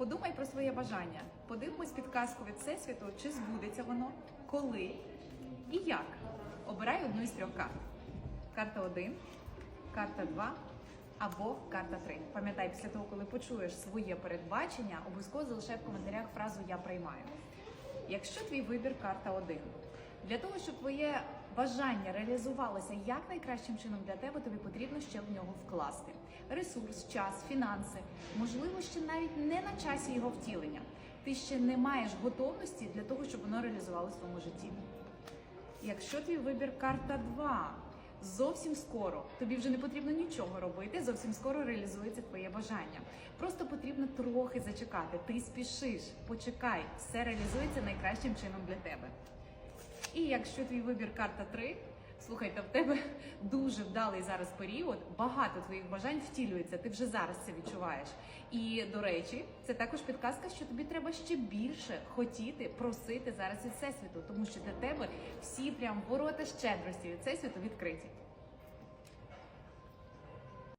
Подумай про своє бажання. Подивимось підказку від Всесвіту, чи збудеться воно, коли і як. Обирай одну із трьох карт. Карта 1, карта 2 або карта 3. Пам'ятай, після того, коли почуєш своє передбачення, обов'язково залишай в коментарях фразу Я приймаю. Якщо твій вибір карта 1, для того, щоб твоє бажання реалізувалося як найкращим чином для тебе, тобі потрібно ще в нього вкласти ресурс, час, фінанси, можливо, ще навіть не на часі його втілення. Ти ще не маєш готовності для того, щоб воно реалізувалося в твоєму житті. Якщо твій вибір карта 2, зовсім скоро тобі вже не потрібно нічого робити, зовсім скоро реалізується твоє бажання. Просто потрібно трохи зачекати. Ти спішиш, почекай, все реалізується найкращим чином для тебе. І якщо твій вибір карта 3, слухайте, в тебе дуже вдалий зараз період, багато твоїх бажань втілюється, ти вже зараз це відчуваєш. І до речі, це також підказка, що тобі треба ще більше хотіти просити зараз від всесвіту, тому що для тебе всі прям ворота щедрості від всесвіту відкриті.